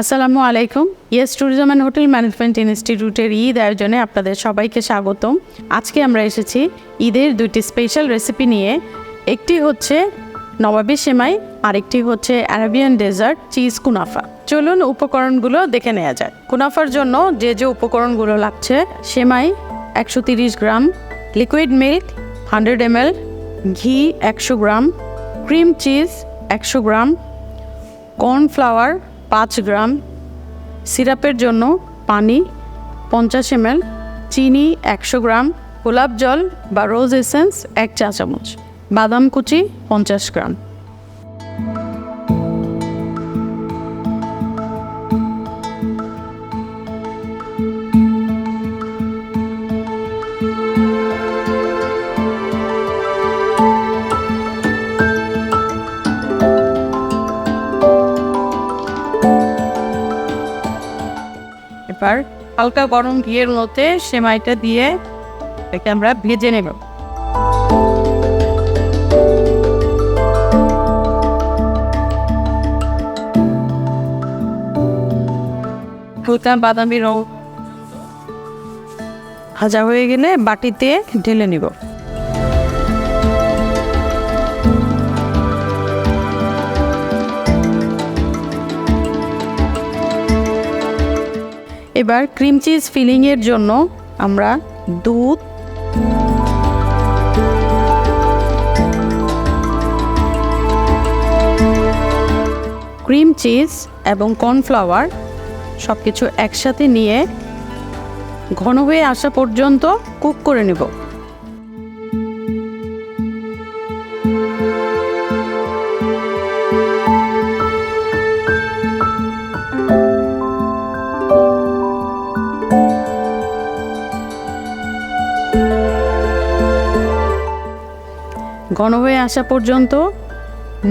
আসসালামু আলাইকুম। Yes tourism and hotel management ইনস্টিটিউটের ঈদ আয়োজনে আপনাদের সবাইকে স্বাগতম। আজকে আমরা এসেছি ঈদের দুইটি স্পেশাল রেসিপি নিয়ে। একটি হচ্ছে নবাবী সেমাই, আরেকটি হচ্ছে অ্যারাবিয়ান ডেজার্ট চিজ কুনাফা। চলুন উপকরণগুলো দেখে নেওয়া যাক। কুনাফার জন্য যে যে উপকরণগুলো লাগছে, সেমাই একশো তিরিশ gram liquid milk hundred ML ঘি একশো গ্রাম ক্রিম চিজ একশো গ্রাম কর্নফ্লাওয়ার পাঁচ গ্রাম সিরাপের জন্য পানি, পঞ্চাশ এম চিনি একশো গ্রাম, গোলাপ জল বা রোজ এসেন্স এক চা চামচ বাদাম কুচি পঞ্চাশ গ্রাম। হালকা গরম ঘিয়ের মধ্যে সেমাইটা দিয়ে এটাকে আমরা ভেজে নেব। হালকা বাদামি রং ভাজা হয়ে গেলে বাটিতে ঢেলে নিব। এবার ক্রিম চিজ ফিলিংয়ের জন্য আমরা দুধ ক্রিম চিজ এবং কর্নফ্লাওয়ার সব কিছু একসাথে নিয়ে ঘন হয়ে আসা পর্যন্ত কুক করে নেব। ঘন হয়ে আসা পর্যন্ত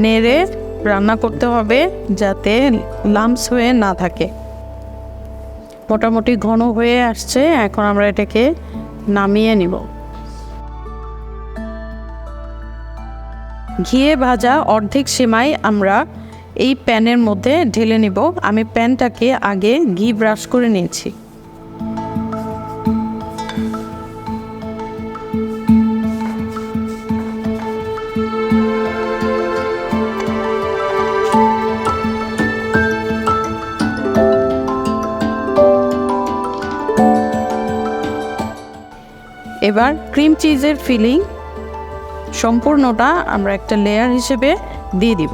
নেড়ে রান্না করতে হবে যাতে লামস হয়ে না থাকে। মোটামুটি ঘন হয়ে আসছে, এখন আমরা এটাকে নামিয়ে নিব। ঘিয়ে ভাজা অর্ধেক সেমাই আমরা এই প্যানের মধ্যে ঢেলে নিব। আমি প্যানটাকে আগে ঘি ব্রাশ করে নিয়েছি। এবার ক্রিম চিজের ফিলিং সম্পূর্ণটা আমরা একটা লেয়ার হিসেবে দিয়ে দিব।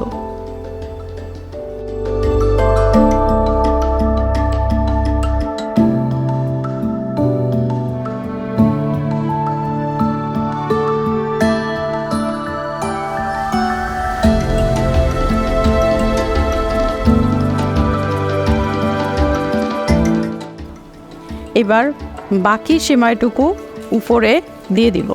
এবার বাকি সেমাইটুকু উপরে দিয়ে দিব।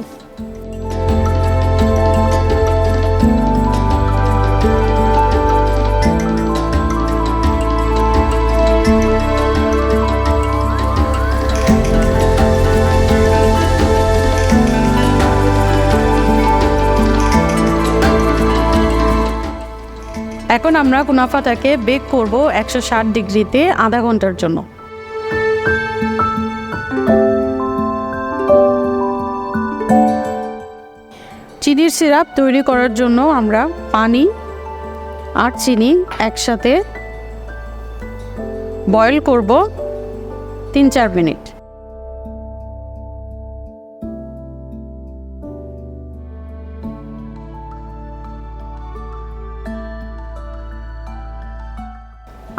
এখন আমরা কুনাফাটাকে বেক করব একশো ষাট ডিগ্রিতে আধা ঘণ্টার জন্য। চিনির সিরাপ তৈরি করার জন্য আমরা পানি আর চিনি একসাথে বয়েল করব তিন চার মিনিট।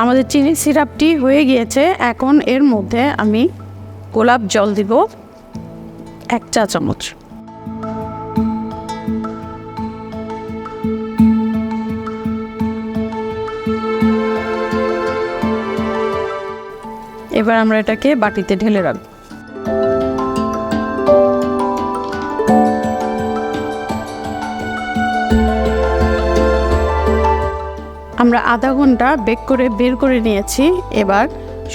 আমাদের চিনি সিরাপটি হয়ে গিয়েছে। এখন এর মধ্যে আমি গোলাপ জল দিব, এক চা চামচ এবার আমরা এটাকে বাটিতে ঢেলে রাখব। আমরা আধা ঘণ্টা বেক করে বের করে নিয়েছি। এবার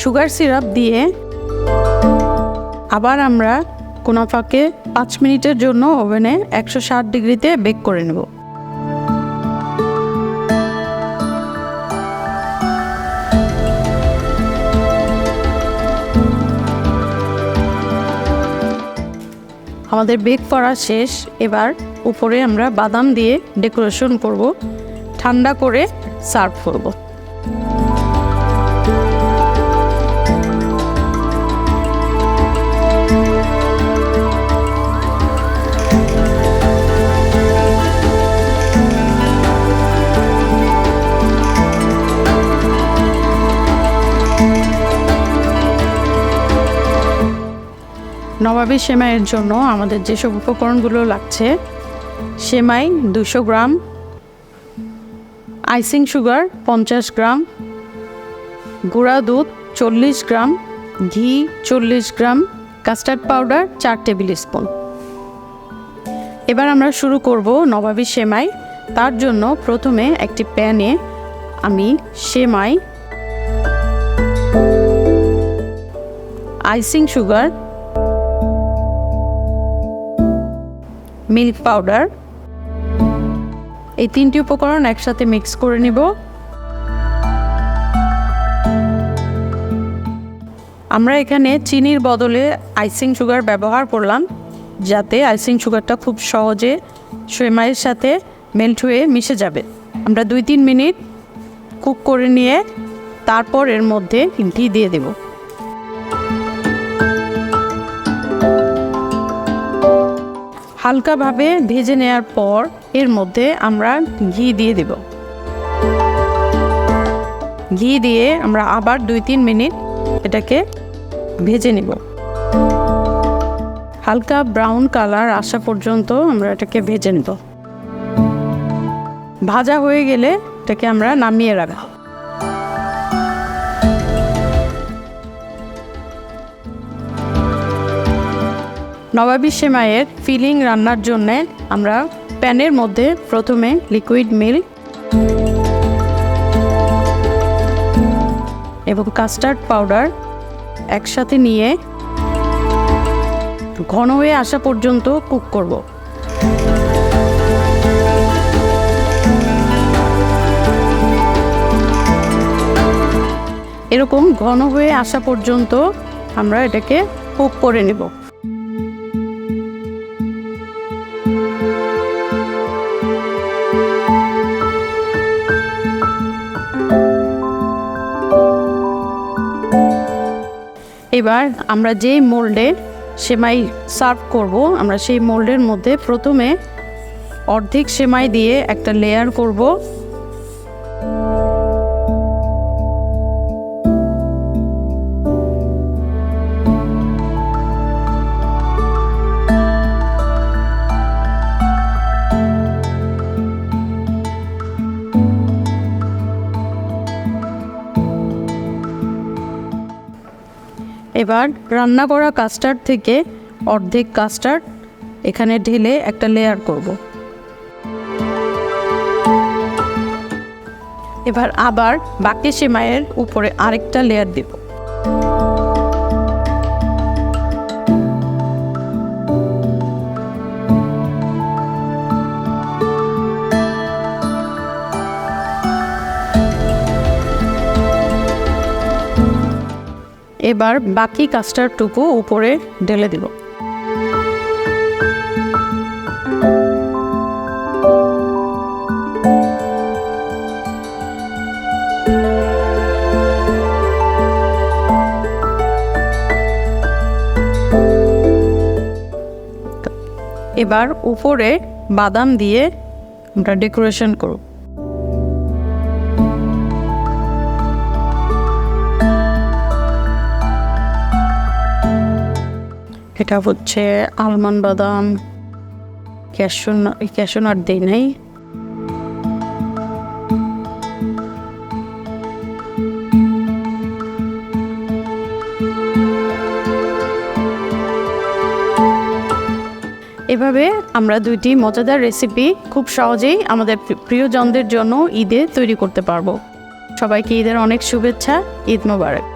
সুগার সিরাপ দিয়ে আবার আমরা কোনাফাকে পাঁচ মিনিটের জন্য ওভেনে একশো ষাট ডিগ্রিতে বেক করে নেব। আমাদের বেক করা শেষ। এবার উপরে আমরা বাদাম দিয়ে ডেকোরেশন করব। ঠান্ডা করে সার্ভ করব। নবাবী সেমাইয়ের জন্য আমাদের যেসব উপকরণগুলো লাগছে, সেমাই দুশো গ্রাম, আইসিং সুগার পঞ্চাশ গ্রাম, গুঁড়া দুধ চল্লিশ গ্রাম, ঘি চল্লিশ গ্রাম, কাস্টার্ড পাউডার চার টেবিল স্পুন। এবার আমরা শুরু করব নবাবী সেমাই। তার জন্য প্রথমে একটি প্যানে আমি সেমাই, আইসিং সুগার মিল্ক পাউডার। এই তিনটি উপকরণ একসাথে মিক্স করে নিব। আমরা এখানে চিনির বদলে আইসিং সুগার ব্যবহার করলাম, যাতে আইসিং সুগারটা খুব সহজে সেমাইয়ের সাথে মেল্ট হয়ে মিশে যাবে। আমরা দুই তিন মিনিট কুক করে নিয়ে তারপর এর মধ্যে ঘি দিয়ে দেবো। হালকাভাবে ভেজে নেওয়ার পর এর মধ্যে আমরা ঘি দিয়ে দেব। ঘি দিয়ে আমরা আবার দুই তিন মিনিট এটাকে ভেজে নেব। হালকা ব্রাউন কালার আসা পর্যন্ত আমরা এটাকে ভেজে নেব। ভাজা হয়ে গেলে এটাকে আমরা নামিয়ে রাখব। নবাবী সেমাইয়ের ফিলিং রান্নার জন্য আমরা প্যানের মধ্যে প্রথমে লিকুইড মিল্ক এবং কাস্টার্ড পাউডার একসাথে নিয়ে ঘন হয়ে আসা পর্যন্ত কুক করব। এরকম ঘন হয়ে আসা পর্যন্ত আমরা এটাকে কুক করে নেব। এবার আমরা যে মোল্ডে সেমাই সার্ভ করব, আমরা সেই মোল্ডের মধ্যে প্রথমে অর্ধেক সেমাই দিয়ে একটা লেয়ার করব। এবার রান্না করা কাস্টার্ড থেকে অর্ধেক কাস্টার্ড এখানে ঢেলে একটা লেয়ার করব। এবার আবার বাকি সেমাইয়ের উপরে আরেকটা লেয়ার দেব। এবার বাকি কাস্টার্ডটুকু উপরে ঢেলে দিব। এবার উপরে বাদাম দিয়ে আমরা ডেকোরেশন করব। এটা হচ্ছে আলমন্ড বাদাম, ক্যাশো ক্যাশো নাট দেই নাই। এভাবে আমরা দুইটি মজাদার রেসিপি খুব সহজেই আমাদের প্রিয়জনদের জন্য ঈদে তৈরি করতে পারব। সবাইকে ঈদের অনেক শুভেচ্ছা, ঈদ মোবারক।